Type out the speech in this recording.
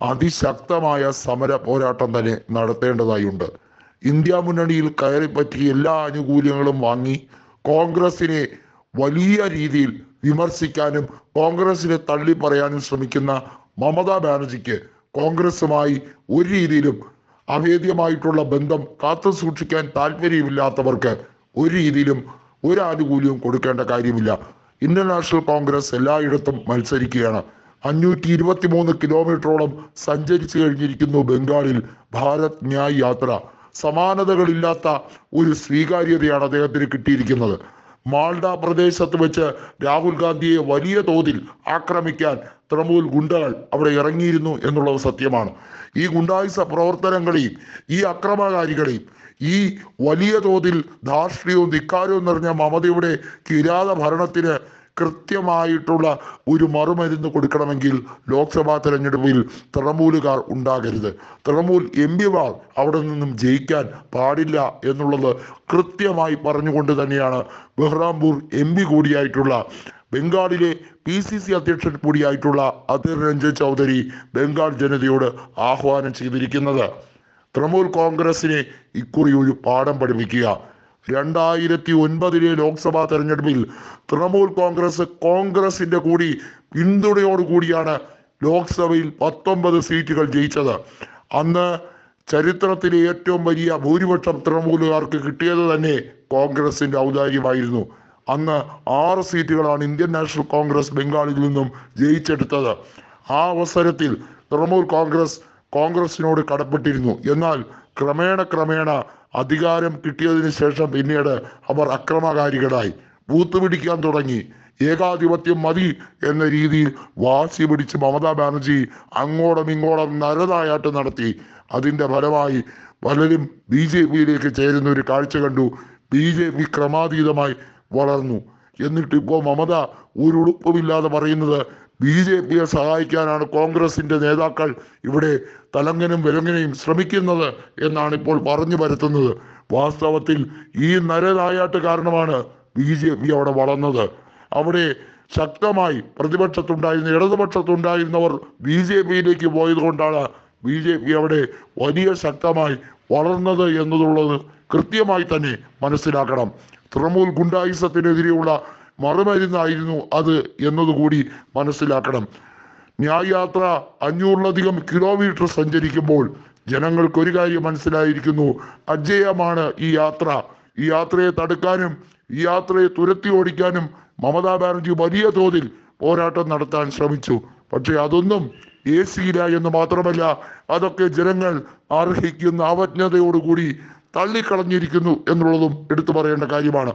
അതിശക്തമായ സമര പോരാട്ടം തന്നെ നടത്തേണ്ടതായുണ്ട്. ഇന്ത്യ മുന്നണിയിൽ കയറിപ്പറ്റി എല്ലാ ആനുകൂല്യങ്ങളും വാങ്ങി കോൺഗ്രസിനെ വലിയ രീതിയിൽ വിമർശിക്കാനും കോൺഗ്രസിനെ തള്ളി പറയാനും ശ്രമിക്കുന്ന മമതാ ബാനർജിക്ക് കോൺഗ്രസുമായി ഒരു രീതിയിലും അഭേദ്യമായിട്ടുള്ള ബന്ധം കാത്തു സൂക്ഷിക്കാൻ താല്പര്യമില്ലാത്തവർക്ക് ഒരു രീതിയിലും ഒരു ആനുകൂല്യവും കൊടുക്കേണ്ട കാര്യമില്ല. ഇന്ത്യൻ നാഷണൽ കോൺഗ്രസ് എല്ലായിടത്തും മത്സരിക്കുകയാണ്. അഞ്ഞൂറ്റി ഇരുപത്തി മൂന്ന് കിലോമീറ്ററോളം സഞ്ചരിച്ചു കഴിഞ്ഞിരിക്കുന്നു ബംഗാളിൽ ഭാരത് ന്യായ് യാത്ര. സമാനതകളില്ലാത്ത ഒരു സ്വീകാര്യതയാണ് അദ്ദേഹത്തിന് കിട്ടിയിരിക്കുന്നത്. മാൾഡ പ്രദേശത്ത് വെച്ച് രാഹുൽ ഗാന്ധിയെ വലിയ തോതിൽ ആക്രമിക്കാൻ തൃണമൂൽ ഗുണ്ടകൾ അവിടെ ഇറങ്ങിയിരുന്നു എന്നുള്ളത് സത്യമാണ്. ഈ ഗുണ്ടായുസ പ്രവർത്തനങ്ങളെയും ഈ അക്രമകാരികളെയും ഈ വലിയ തോതിൽ ധാർഷ്ട്യവും ധിക്കാരവും നിറഞ്ഞ മമതയുടെ കിരാത ഭരണത്തിന് കൃത്യമായിട്ടുള്ള ഒരു മറുമരുന്ന് കൊടുക്കണമെങ്കിൽ ലോക്സഭാ തെരഞ്ഞെടുപ്പിൽ തൃണമൂലുകാർ ഉണ്ടാകരുത്. തൃണമൂൽ എം പിമാർ അവിടെ നിന്നും ജയിക്കാൻ പാടില്ല എന്നുള്ളത് കൃത്യമായി പറഞ്ഞുകൊണ്ട് തന്നെയാണ് ബഹ്റാംപൂർ എം പി കൂടിയായിട്ടുള്ള ബംഗാളിലെ പി സി സി അധ്യക്ഷൻ കൂടിയായിട്ടുള്ള അധിർ രഞ്ജൻ ചൗധരി ബംഗാൾ ജനതയോട് ആഹ്വാനം ചെയ്തിരിക്കുന്നത്. തൃണമൂൽ കോൺഗ്രസിനെ ഇക്കുറി ഒരു പാഠം പഠിപ്പിക്കുക. രണ്ടായിരത്തി ഒൻപതിലെ ലോക്സഭാ തെരഞ്ഞെടുപ്പിൽ തൃണമൂൽ കോൺഗ്രസ് കോൺഗ്രസിന്റെ കൂടി പിന്തുണയോടുകൂടിയാണ് ലോക്സഭയിൽ പത്തൊമ്പത് സീറ്റുകൾ ജയിച്ചത്. അന്ന് ചരിത്രത്തിലെ ഏറ്റവും വലിയ ഭൂരിപക്ഷം തൃണമൂലുകാർക്ക് കിട്ടിയത് തന്നെ കോൺഗ്രസിന്റെ ഔദാര്യമായിരുന്നു. അന്ന് ആറ് സീറ്റുകളാണ് ഇന്ത്യൻ നാഷണൽ കോൺഗ്രസ് ബംഗാളിൽ നിന്നും ജയിച്ചെടുത്തത്. ആ അവസരത്തിൽ തൃണമൂൽ കോൺഗ്രസ് കോൺഗ്രസിനോട് കടപ്പെട്ടിരുന്നു. എന്നാൽ ക്രമേണ ക്രമേണ അധികാരം കിട്ടിയതിനു ശേഷം പിന്നീട് അവർ അക്രമകാരികളായി. ബൂത്ത് പിടിക്കാൻ തുടങ്ങി. ഏകാധിപത്യം മതി എന്ന രീതിയിൽ വാശി പിടിച്ച് മമതാ ബാനർജി അങ്ങോളം ഇങ്ങോളം നരനായാട്ട് നടത്തി. അതിന്റെ ഫലമായി പലരും ബി ജെ പിയിലേക്ക് ചേരുന്ന ഒരു കാഴ്ച കണ്ടു. ബി ജെ പി ക്രമാതീതമായി വളർന്നു. എന്നിട്ട് ഇപ്പോൾ മമത ഒരു ഉളുപ്പുമില്ലാതെ പറയുന്നത് ബി ജെ പിയെ സഹായിക്കാനാണ് കോൺഗ്രസിന്റെ നേതാക്കൾ ഇവിടെ തലങ്ങനും വിലങ്ങനെയും ശ്രമിക്കുന്നത് എന്നാണ് ഇപ്പോൾ പറഞ്ഞു വരുത്തുന്നത് വാസ്തവത്തിൽ ഈ നരനായാട്ട് കാരണമാണ് ബി ജെ പി അവിടെ വളർന്നത്. അവിടെ ശക്തമായി പ്രതിപക്ഷത്തുണ്ടായിരുന്ന ഇടതുപക്ഷത്തുണ്ടായിരുന്നവർ ബി ജെ പിയിലേക്ക് പോയത് കൊണ്ടാണ് ബി ജെ പി അവിടെ വലിയ ശക്തമായി വളർന്നത് എന്നതുള്ളത് കൃത്യമായി തന്നെ മനസ്സിലാക്കണം. തൃണമൂൽ ഗുണ്ടായുസത്തിനെതിരെയുള്ള മറുമരുന്നായിരുന്നു അത് എന്നതുകൂടി മനസ്സിലാക്കണം. ന്യായയാത്ര അഞ്ഞൂറിലധികം കിലോമീറ്റർ സഞ്ചരിക്കുമ്പോൾ ജനങ്ങൾക്ക് ഒരു കാര്യം മനസ്സിലായിരിക്കുന്നു. അജയമാണ് ഈ യാത്ര. ഈ യാത്രയെ തടുക്കാനും ഈ യാത്രയെ തുരത്തി ഓടിക്കാനും മമതാ ബാനർജി വലിയ തോതിൽ പോരാട്ടം നടത്താൻ ശ്രമിച്ചു. പക്ഷേ അതൊന്നും ഏസിയില്ല എന്ന് മാത്രമല്ല അതൊക്കെ ജനങ്ങൾ അർഹിക്കുന്ന അവജ്ഞതയോടുകൂടി തള്ളിക്കളഞ്ഞിരിക്കുന്നു എന്നുള്ളതും എടുത്തു പറയേണ്ട കാര്യമാണ്.